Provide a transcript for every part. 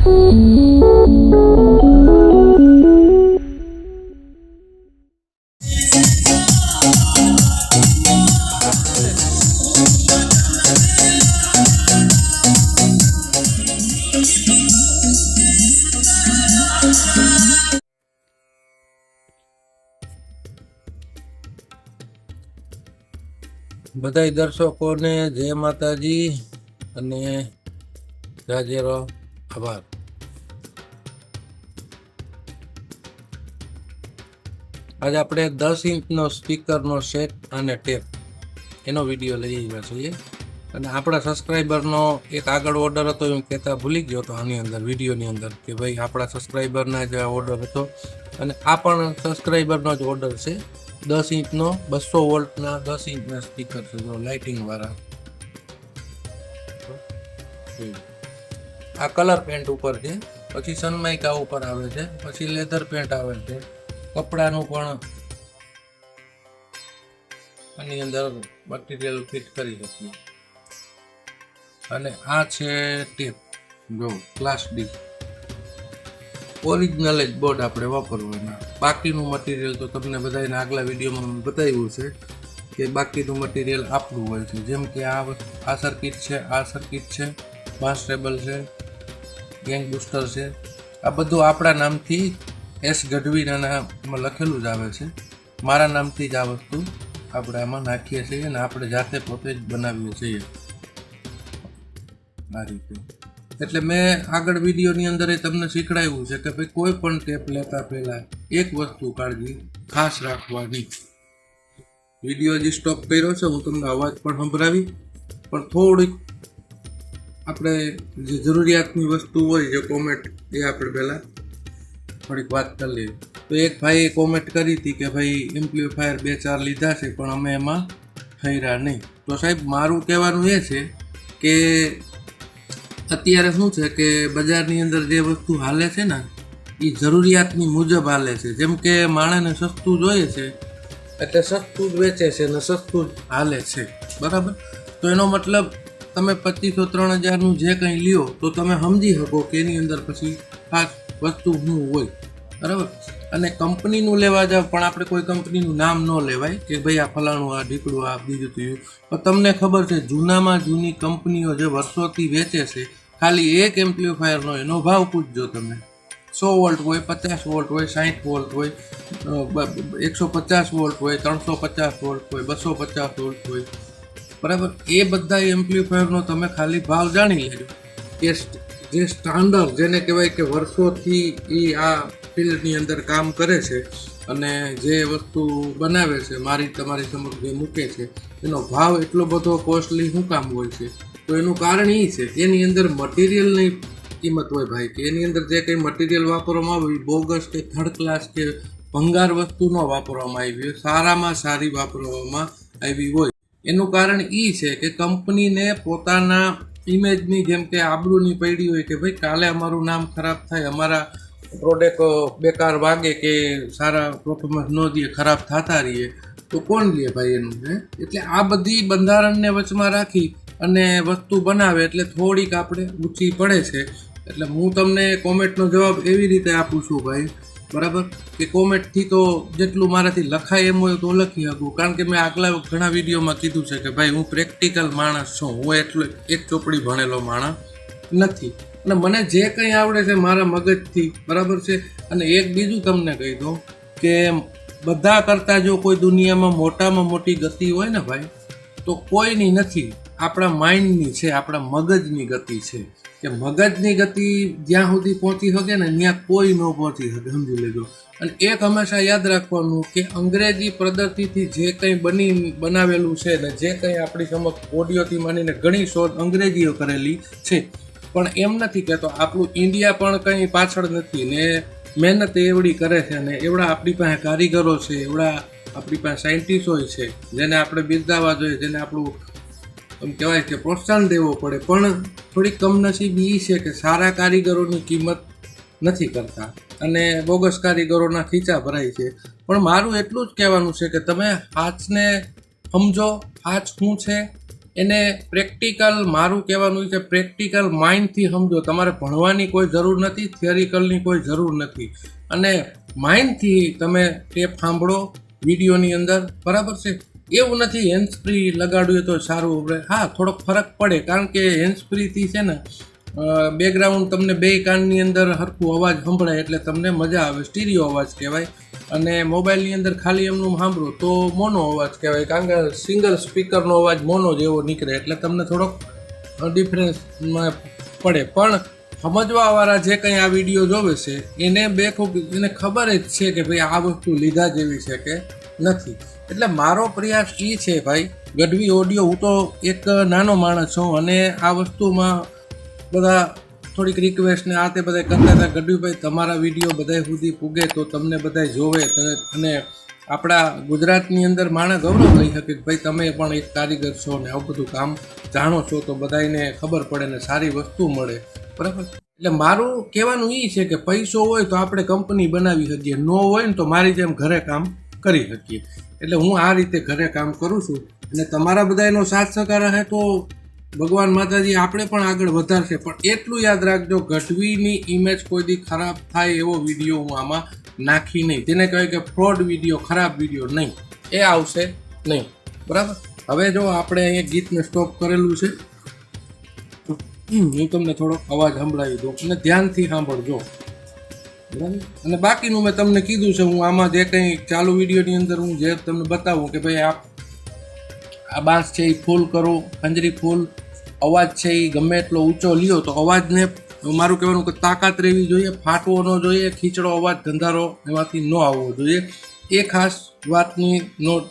બધાય દર્શકોને જય માતાજી અને જાજેરો આભાર. આજે આપણે દસ ઇંચનો સ્પીકરનો સેટ અને ટેપ. એનો વીડિયો લઈ આવ્યા છીએ. અને આપણા સબસ્ક્રાઈબરનો એક આગળ ઓર્ડર હતો, એમ કહેતા ભૂલી ગયો હતો આની અંદર, વિડીયોની અંદર, કે ભાઈ આપણા સબસ્ક્રાઈબરના જ ઓર્ડર હતો. અને આ પણ સબસ્ક્રાઈબરનો જ ઓર્ડર છે. દસ ઇંચનો, બસો વોલ્ટના દસ ઇંચના સ્પીકર છે, જો લાઇટિંગવાળા. આ કલર પેન્ટ ઉપર છે. પછી સનમાઇકા ઉપર આવે છે. પછી લેધર પેન્ટ આવે છે. કપડાનું પણ આની અંદર મટીરિયલ ફિટ કરી શકીએ. અને આ છે ટેપ. જો પ્લાસ્ટિક ઓરિજિનલ જ બોર્ડ આપણે વાપરવાના. બાકીનું મટીરિયલ તો તમને બધાને આગલા વિડીયોમાં બતાવ્યું છે કે બાકીનું મટીરિયલ આપણું હોય છે. જેમ કે આ આ સર્કિટ છે, આ સર્કિટ છે માસ ટેબલ છે ગેંગ બુસ્ટર છે. આ બધું આપણા નામથી એસ ગઢવી એમાં લખેલું જ આવે છે. મારા નામથી જ આ વસ્તુ આપણે આમાં નાખીએ છીએ અને આપણે જાતે પોતે જ બનાવીએ છીએ. આ રીતે. એટલે મેં આગળ વિડીયોની અંદર એ તમને શીખડાવ્યું છે કે ભાઈ કોઈ પણ ટેપ લેતા પહેલાં એક વસ્તુ કાળજી ખાસ રાખવાની. વીડિયો હજી સ્ટોપ કર્યો છે, હું તમને અવાજ પણ સંભળાવી. પણ થોડીક આપણે જે જરૂરિયાતની વસ્તુ હોય, જે કોમેન્ટ એ આપણે પહેલાં થોડીક વાત કરી લઈએ તો એક ભાઈએ કોમેન્ટ કરી હતી કે ભાઈ એમ્પ્લીફાયર બે ચાર લીધા છે, પણ અમે એમાં થઈરા નહીં. તો સાહેબ, મારું કહેવાનું એ છે કે અત્યારે શું છે કે બજારની અંદર જે વસ્તુ હાલે છે ને એ જરૂરિયાતની મુજબ હાલે છે. જેમ કે માણસને સસ્તું જોઈએ છે, એટલે સસ્તું જ વેચે છે ને સસ્તું જ હાલે છે. બરાબર? તો એનો મતલબ તમે પચીસો, ત્રણ હજારનું જે કંઈ લ્યો, તો તમે સમજી શકો કે એની અંદર પછી ખાસ વસ્તુ શું હોય. બરાબર? અને કંપનીનું લેવા જાવ, પણ આપણે કોઈ કંપનીનું નામ ન લેવાય કે ભાઈ આ ફલાણું, આ ઢીકડું, આ બીજું ત્રીજું પણ તમને ખબર છે, જૂનામાં જૂની કંપનીઓ જે વર્ષોથી વેચે છે, ખાલી એક એમ્પ્લીફાયરનો એનો ભાવ પૂછજો તમે. સો વોલ્ટ હોય, પચાસ વોલ્ટ હોય સાઠ વોલ્ટ હોય એકસો પચાસ વોલ્ટ હોય, ત્રણસો પચાસ વોલ્ટ હોય, બસો પચાસ વોલ્ટ હોય. બરાબર? એ બધા એમ્પ્લીફાયરનો તમે ખાલી ભાવ જાણી લેજો. કે જે સ્ટાન્ડર્ડ જેને કહેવાય કે વર્ષોથી એ આ ફિલ્ડની અંદર કામ કરે છે અને જે વસ્તુ બનાવે છે, મારી તમારી સમક્ષ જે મૂકે છે, એનો ભાવ એટલો બધો કોસ્ટલી શું કામ હોય છે? તો એનું કારણ એ છે, એની અંદર મટીરિયલની કિંમત હોય ભાઈ, કે એની અંદર જે કંઈ મટીરિયલ વાપરવામાં આવે બોગસ કે થર્ડ ક્લાસ કે ભંગાર વસ્તુ ન વાપરવામાં આવી હોય, સારામાં સારી વાપરવામાં આવી હોય. એનું કારણ એ છે કે કંપનીને પોતાના ઇમેજની જેમ કે આબરૂની પડી હોય કે ભાઈ, કાલે અમારું નામ ખરાબ થાય, અમારા પ્રોડક્ટ બેકાર વાગે કે સારા પરફોર્મન્સ ન દે, ખરાબ થતા રહીએ, તો કોણ લે ભાઈ એનું, હે? એટલે આ બધી બંધારણને વચમાં રાખી અને વસ્તુ બનાવે એટલે થોડીક આપણે ઊંચી પડે છે. એટલે હું તમને કોમેન્ટનો જવાબ એવી રીતે આપું છું ભાઈ, બરાબર? કે કોમેન્ટથી તો જેટલું મારાથી લખાય એમ હોય તો લખી શકું કારણ કે મેં આગલા ઘણા વિડીયોમાં કીધું છે કે ભાઈ હું પ્રેક્ટિકલ માણસ છું, હું એટલો એક ચોપડી ભણેલો માણસ નથી. અને મને જે કંઈ આવડે છે મારા મગજથી, બરાબર છે? અને એક બીજું તમને કહી દઉં કે બધા કરતાં જો કોઈ દુનિયામાં મોટામાં મોટી ગતિ હોય ને ભાઈ, તો કોઈની નથી. આપણા માઇન્ડની છે, આપણા મગજની ગતિ છે. કે મગજની ગતિ જ્યાં સુધી પહોંચી શકે ને, ત્યાં કોઈ ન પહોંચી શકે, સમજી લેજો. અને એક હંમેશા યાદ રાખવાનું કે અંગ્રેજી પદ્ધતિથી જે કંઈ બની, બનાવેલું છે ને, જે કંઈ આપણી સમક્ષ ઓડિયોથી માંડીને ઘણી શોધ અંગ્રેજીઓ કરેલી છે પણ એમ નથી કહેતો આપણું ઇન્ડિયા પણ કંઈ પાછળ નથી ને મહેનત એવડી કરે છે ને એવડા આપણી પાસે કારીગરો છે, એવડા આપણી પાસે સાયન્ટિસ્ટો છે, જેને આપણે બિરદાવવા જોઈએ, જેને આપણું, એમ કહેવાય કે પ્રોત્સાહન દેવો પડે. પણ થોડીક કમનસીબી એ છે કે સારા કારીગરોની કિંમત નથી કરતા અને બોગસ કારીગરોના ખીચા ભરાય છે. પણ મારું એટલું જ કહેવાનું છે કે તમે હાથને સમજો, હાથ શું છે એને પ્રેક્ટિકલ મારું કહેવાનું છે પ્રેક્ટિકલ માઇન્ડથી સમજો, તમારે ભણવાની કોઈ જરૂર નથી થિયરિકલની કોઈ જરૂર નથી. અને માઇન્ડથી તમે ટેપ સાંભળો વિડીયોની અંદર, બરાબર છે? એવું નથી હેન્ડ ફ્રી લગાડવું તો સારું આપણે. હા, થોડોક ફરક પડે, કારણ કે હેન્ડ ફ્રીથી છે ને બેકગ્રાઉન્ડ તમને બે કાનની અંદર હરખું અવાજ સંભળાય એટલે તમને મજા આવે, સ્ટીરિયો અવાજ કહેવાય. અને મોબાઈલની અંદર ખાલી એમનું સાંભળું તો મોનો અવાજ કહેવાય. કારણ કે સિંગલ સ્પીકરનો અવાજ મોનો જેવો નીકળે એટલે તમને થોડોક ડિફરન્સમાં પડે. પણ સમજવાવાળા જે કંઈ આ વીડિયો જોવે છે, એને બેખૂબ એને ખબર જ છે કે ભાઈ આ વસ્તુ લીધા જેવી છે કે નથી. એટલે મારો પ્રયાસ એ છે ભાઈ, ગઢવી ઓડિયો હું તો એક નાનો માણસ છું અને આ વસ્તુમાં બધા થોડીક રિક્વેસ્ટ ને આ તે બધા કરતા હતા. ગઢવીભાઈ, તમારા વીડિયો બધા સુધી પૂગે તો તમને બધા જોવે અને આપણા ગુજરાતની અંદર માણસ ગૌરવ લઈ શકે કે ભાઈ તમે પણ એક કારીગર છો ને આવું બધું કામ જાણો છો તો બધાને ખબર પડે ને સારી વસ્તુ મળે. બરાબર? એટલે મારું કહેવાનું એ છે કે પૈસો હોય તો આપણે કંપની બનાવી શકીએ. ન હોય ને તો મારી જેમ ઘરે કામ કરી શકીએ. એટલે હું આ રીતે ઘરે કામ કરું છું અને તમારા બધાનો સાથ સહકાર રહે તો ભગવાન માતાજી, આપણે પણ આગળ વધારશે. પણ એટલું યાદ રાખજો, ગઢવીની ઇમેજ કોઈ દી ખરાબ થાય એવો વીડિયો હું આમાં નાખી નહીં. તેને કહેવાય કે ફ્રોડ વીડિયો ખરાબ વીડિયો નહીં. એ આવશે નહીં. બરાબર? હવે જો આપણે અહીંયા ગીતને સ્ટોપ કરેલું છે. હું તમને થોડો અવાજ સંભળાવી દઉં. અને ધ્યાનથી સાંભળજો. બરાબર? અને બાકીનું મેં તમને કીધું છે, હું આમાં જે કંઈ ચાલુ વિડીયોની અંદર હું જે તમને બતાવું કે ભાઈ આ આ બાંસ છે એ ફૂલ કરો ખંજરી ફૂલ અવાજ છે એ ગમે એટલો ઊંચો લ્યો તો અવાજને મારું કહેવાનું કે તાકાત રહેવી જોઈએ, ફાટવો ન જોઈએ, ખીચડો, અવાજ, ગંધારો એમાંથી ન આવવો જોઈએ. એ ખાસ વાતની નોટ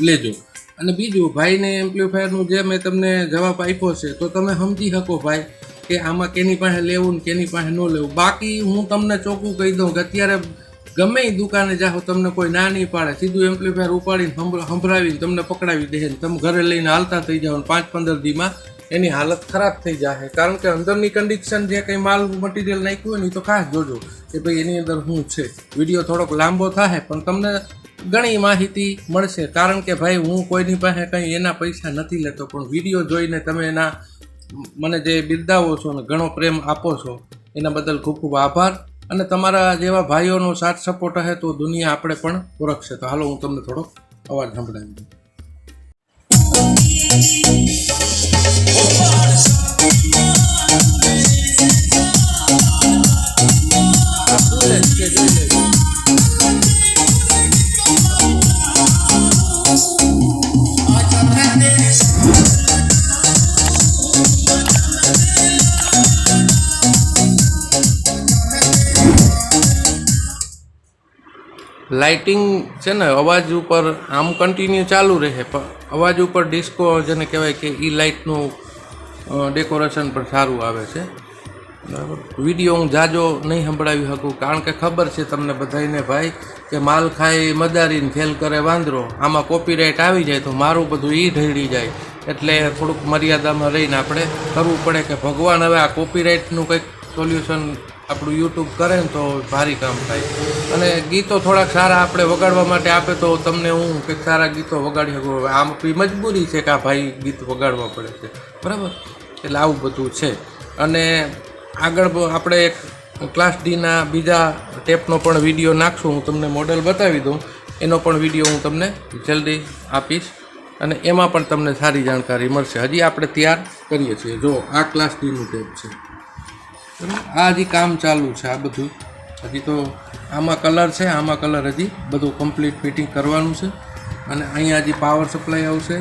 લેજો. અને બીજું, ભાઈને એમ્પ્લીફાયરનું જે મેં તમને જવાબ આપ્યો છે, તો તમે સમજી શકો ભાઈ કે આમાં કેની પાસે લેવું ને કેની પાસે ન લેવું. બાકી હું તમને ચોખ્ખું કહી દઉં કે અત્યારે ગમે એ દુકાને જાઓ, તમને કોઈ ના નહીં પાડે. સીધું એમ્પ્લીફાયર ઉપાડીને સંભળ- સંભળાવીને તમને પકડાવી દે ને તમે ઘરે લઈને હાલતા થઈ જાઓ પાંચ પંદર દીમાં એની હાલત ખરાબ થઈ જાય કારણ કે અંદરની કન્ડિશન જે કંઈ માલ મટીરિયલ નાખ્યું હોય ને એ તો ખાસ જોજો કે ભાઈ એની અંદર શું છે. વીડિયો થોડોક લાંબો થાય પણ તમને ઘણી માહિતી મળશે. કારણ કે ભાઈ, હું કોઈની પાસે કંઈ એના પૈસા નથી લેતો, પણ વીડિયો જોઈને તમે એના મને જે બિરદાવો છો ને ઘણો પ્રેમ આપો છો, એના બદલ ખૂબ ખૂબ આભાર. અને તમારા જેવા ભાઈઓનો સાથ સપોર્ટ હશે તો દુનિયા આપણે પણ ઓળખશે. તો હાલો, હું તમને થોડો અવાજ સંભળાવી દઉં. Let's get in it. Lighting છે ને, અવાજ ઉપર આમ કન્ટિન્યુ ચાલુ રહે, પણ અવાજ ઉપર ડિસ્કો જેને કહેવાય કે એ લાઇટનું ડેકોરેશન પણ સારું આવે છે. બરાબર? વીડિયો હું જાજો નહીં સંભળાવી શકું, કારણ કે ખબર છે તમને બધાને ભાઈ કે માલ ખાય મદારીને ફેલ કરે વાંદરો, આમાં કોપીરાઇટ આવી જાય તો મારું બધું એ ઢળી જાય. એટલે થોડુંક મર્યાદામાં રહીને આપણે કરવું પડે કે ભગવાન હવે આ કોપીરાઇટનું કંઈક સોલ્યુશન આપણું યુટ્યુબ કરે ને તો ભારી કામ થાય. અને ગીતો થોડાક સારા આપણે વગાડવા માટે આપે તો તમને હું કંઈક સારા ગીતો વગાડી શકું. આમ મજબૂરી છે કે આ ભાઈ ગીત વગાડવા પડે છે. બરાબર? એટલે આવું બધું છે. અને આગળ આપણે એક ક્લાસ ડીના બીજા ટેપનો પણ વીડિયો નાખશું. હું તમને મોડેલ બતાવી દઉં. એનો પણ વીડિયો હું તમને જલ્દી આપીશ. અને એમાં પણ તમને સારી જાણકારી મળશે. હજી આપણે તૈયાર કરીએ છીએ. જો, આ ક્લાસ ડીનું ટેપ છે? આ હજી કામ ચાલુ છે આ બધું. હજી તો આમાં કલર છે, આમાં કલર હજી બધું કમ્પ્લીટ ફિટિંગ કરવાનું છે. અને અહીંયા હજી પાવર સપ્લાય આવશે.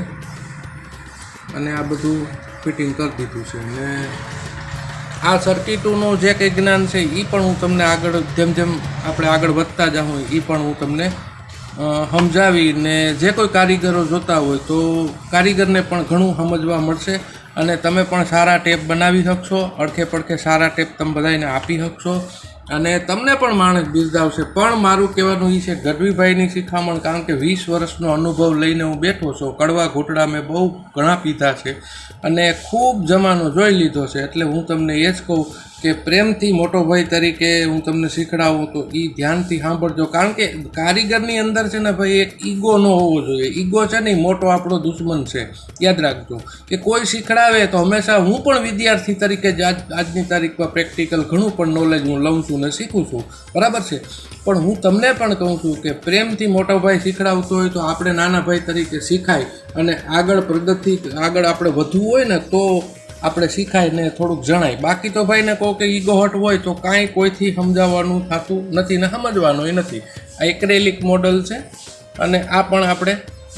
અને આ બધું ફિટિંગ કરી દીધું છે. અને આ સર્કિટોનું જે કંઈ જ્ઞાન છે એ પણ હું તમને આગળ જેમ જેમ આપણે આગળ વધતા જાઉં એ પણ હું તમને સમજાવીને જે કોઈ કારીગરો જોતા હોય તો કારીગરને પણ ઘણું સમજવા મળશે. અને તમે પણ સારા ટેપ બનાવી શકશો, અડખે પડખે સારા ટેપ તમે બધાને આપી શકશો. અને તમને પણ માણસ બિરદાવશે. પણ મારું કહેવાનું એ છે, ગઢવીભાઈની શિખામણ, કારણ કે વીસ વર્ષનો અનુભવ લઈને હું બેઠો છું. કડવા ઘૂંટડા મેં બહુ ઘણા પીધા છે. અને ખૂબ જમાનો જોઈ લીધો છે. એટલે હું તમને એ જ કહું કે પ્રેમથી મોટો ભાઈ તરીકે હું તમને શીખડાવું તો એ ધ્યાનથી સાંભળજો. કારણ કે કારીગરની અંદર છે ને ભાઈ એક ઈગો ન હોવો જોઈએ. ઈગો છે ને મોટો આપણો દુશ્મન છે. યાદ રાખજો કે કોઈ શીખડાવે તો હંમેશા હું પણ વિદ્યાર્થી તરીકે જ આજ, આજની તારીખમાં પ્રેક્ટિકલ ઘણું પણ નોલેજ હું લઉં છું ને શીખું છું. બરાબર છે? પણ હું તમને પણ કહું છું કે પ્રેમથી મોટો ભાઈ શીખડાવતો હોય તો આપણે નાના ભાઈ તરીકે શીખાય અને આગળ પ્રગતિ, આગળ આપણે વધવું હોય ને તો આપણે શીખાય ને થોડુંક જણાય. બાકી તો ભાઈને કહો કે ઈગોહટ હોય તો કાંઈ કોઈથી સમજાવવાનું થતું નથી ને સમજવાનું એ નથી. આ એક્રેલિક મોડલ છે અને આ પણ આપણે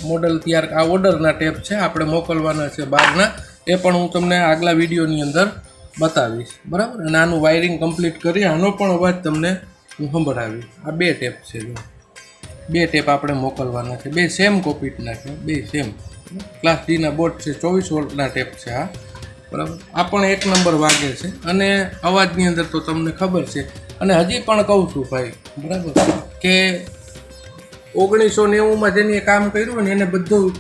મોડલ તૈયાર આ ઓર્ડરના ટેપ છે, આપણે મોકલવાના છે બહારના. એ પણ હું તમને આગલા વિડીયોની અંદર બતાવીશ. બરાબર? અને આનું વાયરિંગ કમ્પ્લીટ કરી, આનો પણ અવાજ તમને હું સંભળાવીશ. આ બે ટેપ છે બે ટેપ આપણે મોકલવાના છે. બે સેમ કોપીટના છે બે સેમ. ક્લાસ ડીના બોર્ડ છે, ચોવીસ વોલ્ટના ટેપ છે આ. બરાબર? આ પણ એક નંબર વાગે છે. અને અવાજની અંદર તો તમને ખબર છે. અને હજી પણ કહું છું ભાઈ, બરાબર? કે ઓગણીસો નેવુંમાં જેને કામ કર્યું ને, એને બધું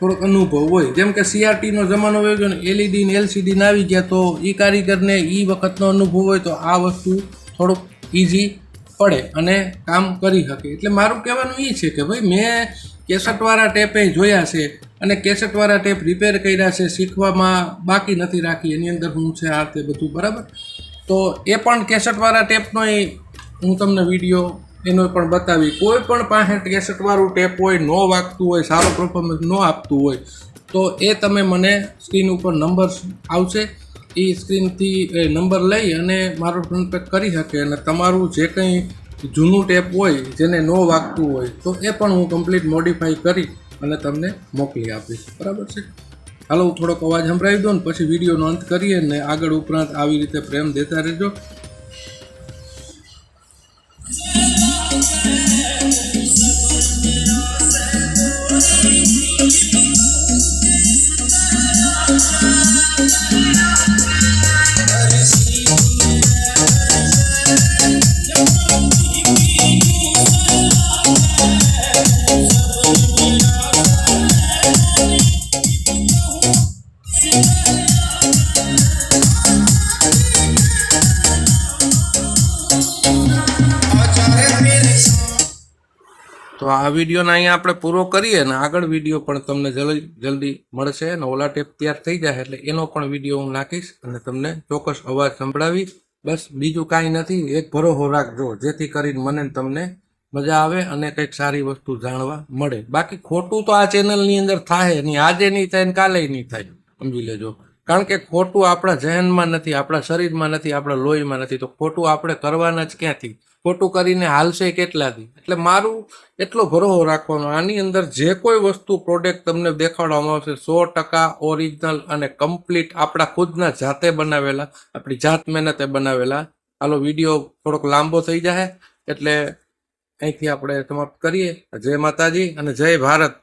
થોડોક અનુભવ હોય. જેમ કે સીઆરટીનો જમાનો હોય ગયો ને એલઈડી ને એલસીડી આવી ગયા, તો એ કારીગરને એ વખતનો અનુભવ હોય તો આ વસ્તુ થોડુંક ઇઝી પડે અને કામ કરી શકે. એટલે મારું કહેવાનું એ છે કે ભાઈ, મેં કેસેટવાળા ટેપે જોયા છે અને કેસેટવાળા ટેપ રિપેર કર્યા છે, શીખવામાં બાકી નથી રાખી. એની અંદર હું છે, આ તે બધું, બરાબર? તો એ પણ કેસેટવાળા ટેપનો હું તમને વીડિયો એનો પણ બતાવી. કોઈ પણ પાસે કેસેટવાળું ટેપ હોય, ન વાગતું હોય, સારો પરફોર્મન્સ ન આપતું હોય, તો એ તમે મને સ્ક્રીન ઉપર નંબર આવશે. એ સ્ક્રીનથી નંબર લઈ અને મારો કોન્ટેક્ટ કરી શકે. અને તમારું જે કંઈ જૂનું ટેપ હોય, જેને ન વાગતું હોય, તો એ પણ હું કમ્પ્લીટ મોડિફાઈ કરી અને તમને મોકલી આપીશ. બરાબર છે? હાલો હું થોડોક અવાજ સંભળાવી દઉં ને, પછી વિડીયોનો અંત કરીએ ને આગળ ઉપરાંત આવી રીતે પ્રેમ દેતા રહેજો. આ વિડીયોને અહીંયા આપણે પૂરો કરીએ ને આગળ વીડિયો પણ તમને જલ્દી જલ્દી મળશે અને ઓલા ટેપ તૈયાર થઈ જાય એટલે એનો પણ વીડિયો હું નાખીશ અને તમને ચોક્કસ અવાજ સંભળાવીશ. બસ બીજું કાંઈ નથી, એક ભરોહો રાખજો, જેથી કરીને મને તમને મજા આવે અને કંઈક સારી વસ્તુ જાણવા મળે. બાકી ખોટું તો આ ચેનલની અંદર થાય નહીં, આજે નહીં થાય ને કાલે નહીં થાય, સમજી લેજો. કારણ કે ખોટું આપણા જહેનમાં નથી, આપણા શરીરમાં નથી, આપણા લોહીમાં નથી, તો ખોટું આપણે કરવાના જ ક્યાંથી? ખોટું કરીને હાલશે કેટલાથી? એટલે મારું એટલો ભરોસો રાખવાનો, આની અંદર જે કોઈ વસ્તુ પ્રોડક્ટ તમને દેખાડવામાં આવશે, સો ટકા ઓરિજિનલ અને કમ્પ્લીટ આપણા ખુદના જાતે બનાવેલા, આપણી જાત મહેનતે બનાવેલા. હાલો, વીડિયો થોડોક લાંબો થઈ જાય, એટલે અહીંથી આપણે સમાપ્ત કરીએ. જય માતાજી અને જય ભારત.